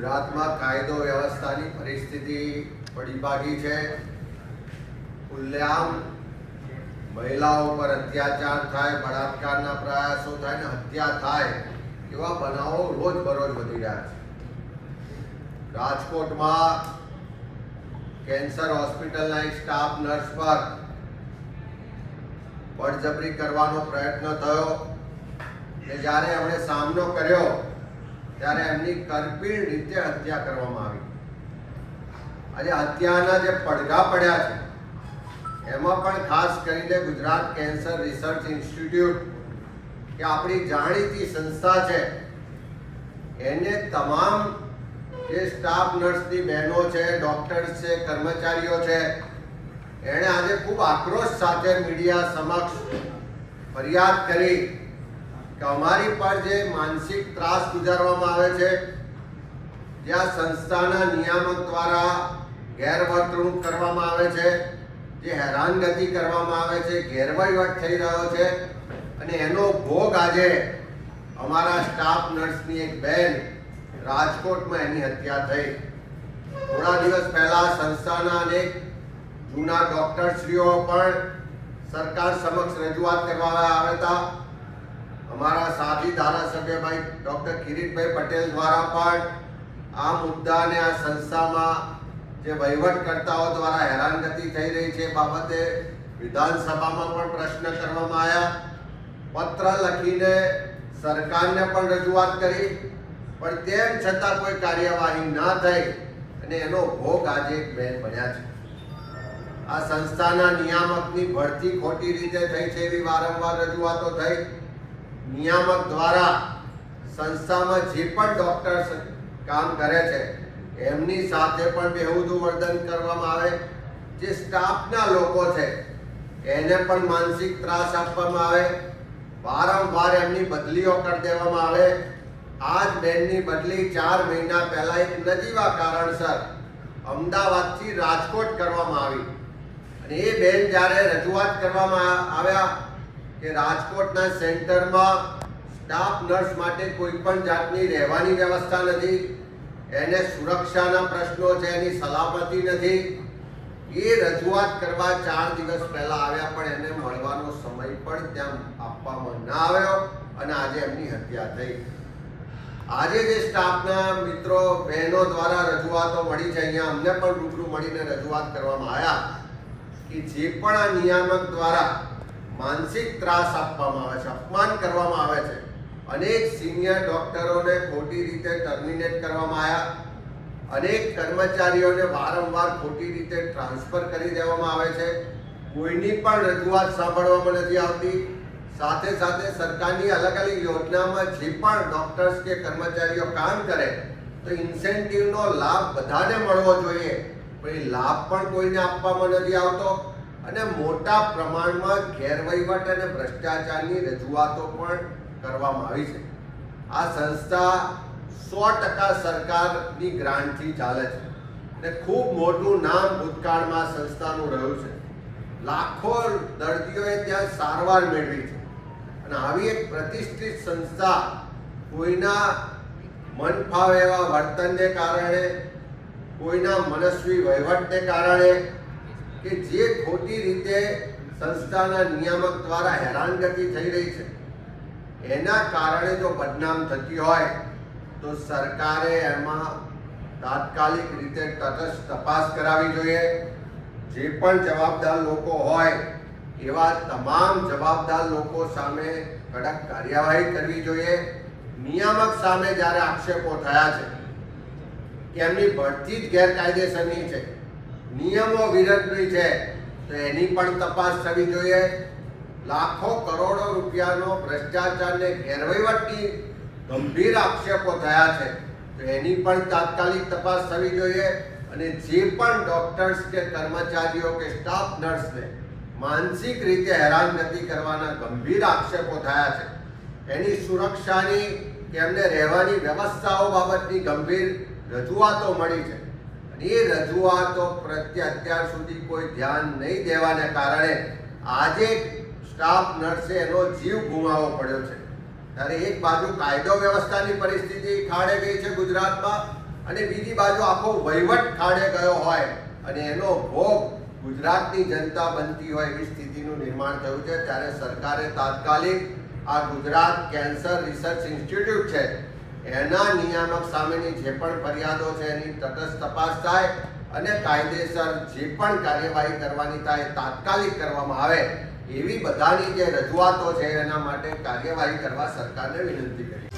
ગુજરાતમાં કાયદો વ્યવસ્થાની પરિસ્થિતિ પડી ભાગી છે. ખુલ્લેઆમ મહિલાઓ પર અત્યાચાર થાય, બળાત્કારના પ્રયાસો થાય ને હત્યા થાય, એવા બનાવો રોજ બરોજ વધી રહ્યા છે. રાજકોટમાં કેન્સર હોસ્પિટલના એક સ્ટાફ નર્સ પર બળજબરી કરવાનો પ્રયત્ન થયો. ને જ્યારે એમણે સામનો કર્યો ત્યારે એમની કરપીણ રીતે હત્યા કરવામાં આવી. આજે હત્યાના જે પડઘા પડ્યા છે, એમાં પણ ખાસ કરીને ગુજરાત કેન્સર રિસર્ચ ઇન્સ્ટિટ્યૂટ કે આપણી જાણીતી સંસ્થા છે, એને તમામ જે સ્ટાફ નર્સની બહેનો છે, ડોક્ટર્સ છે, કર્મચારીઓ છે, એણે આજે ખૂબ આક્રોશ સાથે મીડિયા સમક્ષ ફરિયાદ કરી કે અમારી પર જે માનસિક ત્રાસ ગુજારવામાં આવે છે જ્યાં સંસ્થાના નિયામક દ્વારા ગેરવર્તણૂક કરવામાં આવે છે, જે હેરાનગતિ કરવામાં આવે છે, ગેરવહીવટ થઈ રહ્યો છે, અને એનો ભોગ આજે અમારા સ્ટાફ નર્સની એક બેન રાજકોટમાં એની હત્યા થઈ. થોડા દિવસ પહેલા સંસ્થાના અનેક જૂના ડોક્ટરશ્રીઓ પણ સરકાર સમક્ષ રજૂઆત કરવા આવ્યા હતા. અમારા સાથી ધારાસભ્ય ભાઈ ડોક્ટર કિરીટભાઈ પટેલ દ્વારા પણ આ મુદ્દાને આ સંસ્થામાં જે વહીવટકર્તાઓ દ્વારા હેરાનગતિ થઈ રહી છે બાબતે વિધાનસભામાં પણ પ્રશ્ન કરવામાં આવ્યા. પત્ર લખીને સરકારને પણ રજૂઆત કરી, પણ તેમ છતાં કોઈ કાર્યવાહી ના થઈ અને એનો ભોગ આજે મેં બેન બન્યા છે. આ સંસ્થાના નિયામકની ભરતી ખોટી રીતે થઈ છે એવી વારંવાર રજૂઆતો થઈ. નિયામક દ્વારા સંસ્થામાં જે પણ ડોક્ટર્સ કામ કરે છે, એમની સાથે પણ બેહુદું વર્તન કરવામાં આવે. જે સ્ટાફના લોકો છે, એને પણ માનસિક ત્રાસ આપવામાં આવે. વારંવાર એમની બદલીઓ કરી દેવામાં આવે. આ જ બેનની બદલી ચાર મહિના પહેલાં એક નજીવા કારણસર અમદાવાદથી રાજકોટ કરવામાં આવી. અને એ બેન જ્યારે રજૂઆત કરવામાં આવ્યા કે રાજકોટના સેન્ટરમાં સ્ટાફ નર્સ માટે કોઈ પણ જાતની રહેવાની વ્યવસ્થા નથી. એને સુરક્ષાના પ્રશ્નો છે, એની સલામતી નથી. એ રજૂઆત કરવા ચાર દિવસ પહેલા આવ્યા, પણ એને મળવાનો સમય પણ ત્યાં આપવામાં ના આવ્યો અને આજે એમની હત્યા થઈ. આજે જે સ્ટાફના મિત્રો, બહેનો દ્વારા રજૂઆતો મળી છે, અહીંયા અમને પણ રૂબરૂ મળીને રજૂઆત કરવામાં આવ્યા કે જે પણ આ નિયામક દ્વારા માનસિક ત્રાસ આપવામાં આવે છે, અપમાન કરવામાં આવે છે. અનેક સિનિયર ડોક્ટરોને ખોટી રીતે ટર્મિનેટ કરવામાં આવ્યા. અનેક કર્મચારીઓને વારંવાર ખોટી રીતે ટ્રાન્સફર કરી દેવામાં આવે છે. કોઈની પણ રજૂઆત સાંભળવામાં નથી આવતી. સાથે સાથે સરકારની અલગ અલગ યોજનામાં જે પણ ડોક્ટર્સ કે કર્મચારીઓ કામ કરે, તો ઇન્સેન્ટિવનો લાભ બધાને મળવો જોઈએ. પણ એ લાભ પણ કોઈને આપવામાં નથી આવતો. અને મોટા પ્રમાણમાં ગેરવહીવટ અને ભ્રષ્ટાચારની રજૂઆતો પણ કરવામાં આવી છે. આ સંસ્થા સો ટકા સરકારની ગ્રાન્ટથી ચાલે છે અને ખૂબ મોટું નામ ભૂતકાળમાં સંસ્થાનું રહ્યું છે. લાખો દર્દીઓએ ત્યાં સારવાર મેળવી છે. અને આવી એક પ્રતિષ્ઠિત સંસ્થા કોઈના મન ફાવે એવા વર્તનને કારણે, કોઈના મનસ્વી વહીવટને કારણે કે જે ખોટી રીતે સંસ્થાના નિયામક દ્વારા હેરાનગતિ થઈ રહી છે, એના કારણે જો બદનામ થતી હોય, તો સરકારે એમાં તાત્કાલિક રીતે તટસ્થ તપાસ કરાવવી જોઈએ. જે પણ જવાબદાર લોકો હોય, એવા તમામ જવાબદાર લોકો સામે કડક કાર્યવાહી કરવી જોઈએ. નિયામક સામે જ્યારે આક્ષેપો થયા છે, કે એમની ભરતી જ ગેરકાયદેસરની છે નિયમો વિરુદ્ધની છે, તો એની પણ તપાસ થવી જોઈએ. લાખો કરોડો રૂપિયાનો ભ્રષ્ટાચારને ગેરવહીવટની ગંભીર આક્ષેપો થયા છે. તો એની પણ તાત્કાલિક તપાસ થવી જોઈએ અને જે પણ ડૉક્ટર્સ કે કર્મચારીઓ કે સ્ટાફ નર્સને માનસિક રીતે હેરાન નથી કરવાના ગંભીર આક્ષેપો થયા છે. એની સુરક્ષાની કે એમને રહેવાની વ્યવસ્થાઓ બાબતની ગંભીર રજૂઆતો મળી છે. એ રજૂઆતો પ્રત્યે અત્યાર સુધી કોઈ ધ્યાન નહીં દેવાને કારણે આજે સ્ટાફ નર્સે એનો જીવ ગુમાવવો પડ્યો છે. ત્યારે એક બાજુ કાયદો વ્યવસ્થાની પરિસ્થિતિ ખાડે ગઈ છે ગુજરાતમાં અને બીજી બાજુ આખો વહીવટ ખાડે ગયો હોય અને એનો ભોગ ગુજરાતની જનતા બનતી હોય એવી સ્થિતિનું નિર્માણ થયું છે. ત્યારે સરકારે તાત્કાલિક આ ગુજરાત કેન્સર રિસર્ચ ઇન્સ્ટિટ્યૂટ છે એના નિયામક સામેની જે પણ ફરિયાદો છે એની તટસ્થ તપાસ થાય અને કાયદેસર જે પણ કાર્યવાહી કરવાની થાય, તાત્કાલિક કરવામાં આવે, એવી બધાની જે રજૂઆતો છે એના માટે કાર્યવાહી કરવા સરકારને વિનંતી કરી.